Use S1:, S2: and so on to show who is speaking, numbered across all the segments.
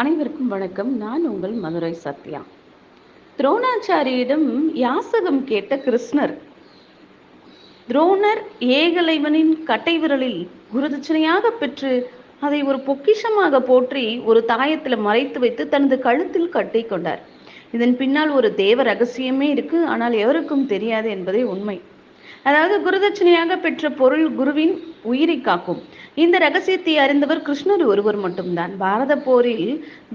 S1: அனைவருக்கும் வணக்கம். நான் உங்கள் மதுரை சத்யா. துரோணாச்சாரியிடம் யாசகம் கேட்ட கிருஷ்ணர் துரோணர் ஏகலைவனின் கட்டை விரலில் குருதட்சணையாக பெற்று அதை ஒரு பொக்கிஷமாக போற்றி ஒரு தாயத்தில் மறைத்து வைத்து தனது கழுத்தில் கட்டி கொண்டார். இதன் பின்னால் ஒரு தேவ ரகசியமே இருக்கு. ஆனால் எவருக்கும் தெரியாது என்பதே உண்மை. அதாவது குருதட்சணையாக பெற்ற பொருள் குருவின் உயிரை காக்கும். இந்த ரகசியத்தை அறிந்தவர் கிருஷ்ணர் ஒருவர் மட்டும்தான். பாரத போரில்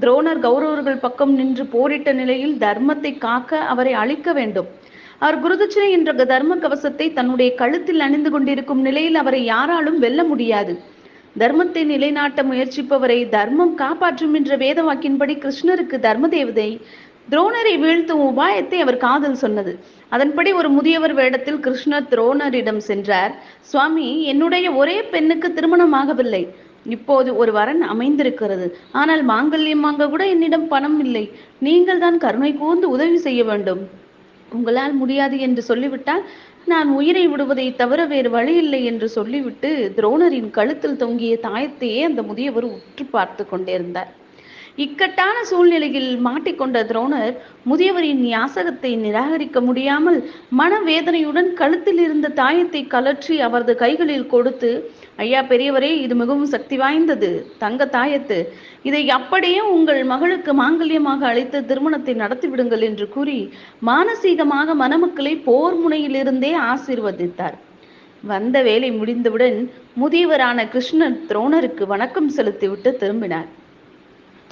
S1: துரோணர் கௌரவர்கள் பக்கம் நின்று போரிட்ட நிலையில் தர்மத்தை காக்க அவரை அழிக்க வேண்டும். அவர் குருதட்சணை என்ற தர்ம கவசத்தை தன்னுடைய கழுத்தில் அணிந்து கொண்டிருக்கும் நிலையில் அவரை யாராலும் வெல்ல முடியாது. தர்மத்தை நிலைநாட்ட முயற்சிப்பவரை தர்மம் காப்பாற்றும் என்ற வேத வாக்கின்படி கிருஷ்ணருக்கு தர்ம தேவதை துரோணரை வீழ்த்தும் உபாயத்தை அவர் காதல் சொன்னது. அதன்படி ஒரு முதியவர் வேடத்தில் கிருஷ்ணர் துரோணரிடம் சென்றார். சுவாமி என்னுடைய ஒரே பெண்ணுக்கு திருமணமாகவில்லை இப்போது ஒரு வரன் அமைந்திருக்கிறது. ஆனால் மாங்கல்யம் வாங்க கூட என்னிடம் பணம் இல்லை. நீங்கள் தான் கருணை கூர்ந்து உதவி செய்ய வேண்டும். உங்களால் முடியாது என்று சொல்லிவிட்டால் நான் உயிரை விடுவதை தவிர வேறு வழி இல்லை என்று சொல்லிவிட்டு துரோணரின் கழுத்தில் தொங்கிய தாயத்தையே அந்த முதியவர் உற்று பார்த்து கொண்டிருந்தார் இக்கட்டான சூழ்நிலையில் மாட்டிக்கொண்ட துரோணர் முதியவரின் யாசகத்தை நிராகரிக்க முடியாமல் மனவேதனையுடன் கழுத்தில் இருந்த தாயத்தை கலற்றி அவரது கைகளில் கொடுத்து ஐயா பெரியவரே இது மிகவும் சக்தி வாய்ந்தது. தங்க தாயத்து இதை அப்படியே உங்கள் மகளுக்கு மாங்கல்யமாக அழைத்து திருமணத்தை நடத்திவிடுங்கள் என்று கூறி மானசீகமாக மணமக்களை போர் முனையிலிருந்தே ஆசீர்வதித்தார். வந்த வேலை முடிந்தவுடன் முதியவரான கிருஷ்ணன் துரோணருக்கு வணக்கம் செலுத்திவிட்டு திரும்பினார்.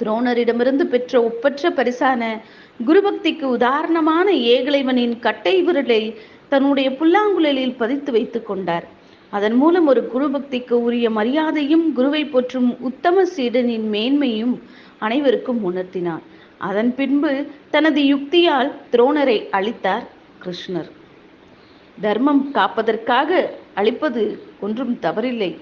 S1: துரோணரிடமிருந்து பெற்ற ஒப்பற்ற பரிசான குருபக்திக்கு உதாரணமான ஏகலைவனின் கட்டை விரலை தன்னுடைய புல்லாங்குழலில் பதித்து வைத்துக் கொண்டார். அதன் மூலம் ஒரு குருபக்திக்கு உரிய மரியாதையும் குருவை போற்றும் உத்தம சீடனின் மேன்மையும் அனைவருக்கும் உணர்த்தினார். அதன் பின்பு தனது யுக்தியால் துரோணரை அழித்தார் கிருஷ்ணர். தர்மம் காப்பதற்காக அழிப்பது ஒன்றும் தவறில்லை.